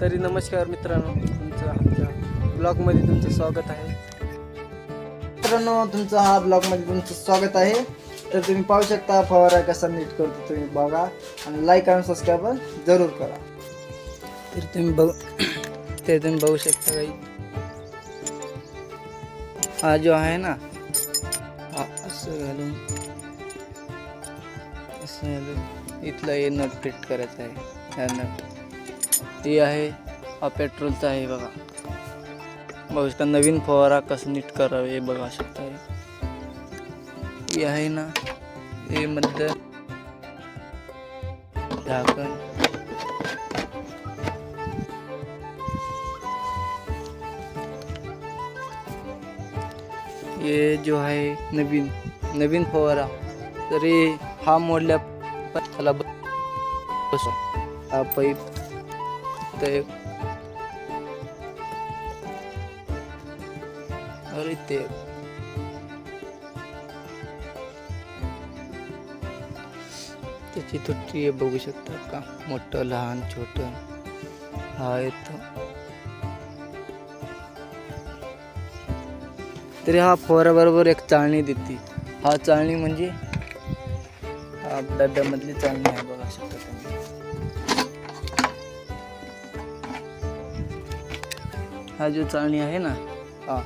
तरी नमस्कार मित्रांनो तुमचं आमच्या ब्लॉगमध्ये तुमचं स्वागत आहे. मित्रांनो तुमचं हा ब्लॉगमध्ये तुमचं स्वागत आहे. तर तुम्ही पाहू शकता फवारा कसा नीट करतो तुम्ही बघा. आणि लाईक आणि सबस्क्राईब जरूर करा. तर तुम्ही बघ ते तुम्ही बघू शकता काही हा जो आहे ना हा असं घालून असं घालून इथला हे नट फिट करायचं आहे. हा नट. हे आहे हा पेट्रोलचा आहे बघा. बघू शकता नवीन फवारा कसं नीट करावे हे बघा शकता हे आहे ना हे मध्ये झाकण हे जो आहे नवीन नवीन फवारा. तरी हा मोडल्या प- त्याला ब- हा हा पाईप ते अरे ते त्याची तुटी बघू शकता का मोठं लहान छोट हा येतो तरी हा बरोबर एक चाळणी देते हा चाळणी म्हणजे हा डब्यामधली चाळणी आहे बघा शकता तुम्ही हा जो चाळणी आहे ना हा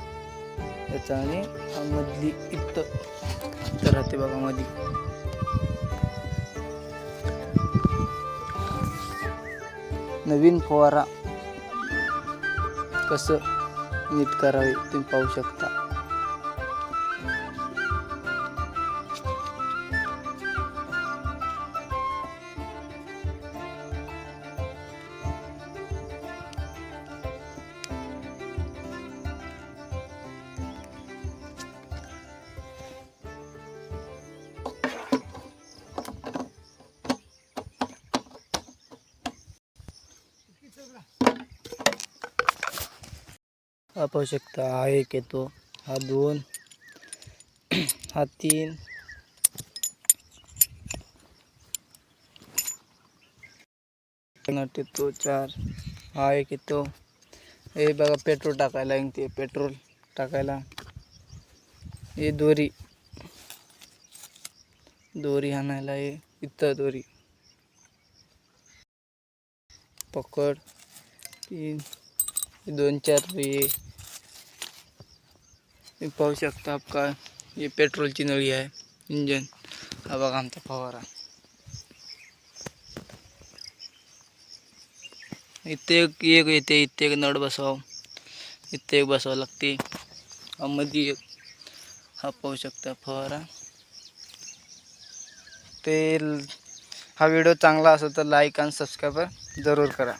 त्या चाळणी हा मधली इथं. इथं राहते बघा मधी नवीन फवारा कसं नीट करावे तुम्ही पाहू शकता. पाहू शकता हा एक येतो हा दोन हा तीन. येतो चार. हा एक येतो हे बघा पेट्रोल टाकायला ते पेट्रोल टाकायला. हे दोरी. दोरी आणायला हे इतर दोरी. पकड. तीन. दोन चार हे. हे पाहू शकता आप का हे पेट्रोलची नळी आहे इंजन हा बघा आमचा फवारा। इथे एक एक येते इथे एक नळ बसवाव इथे एक बसवावं लागते। मध्ये एक हा पाहू शकता फवारा। ते हा व्हिडिओ चांगला असेल तर लाईक आणि सबस्क्राईब ज़रूर करा।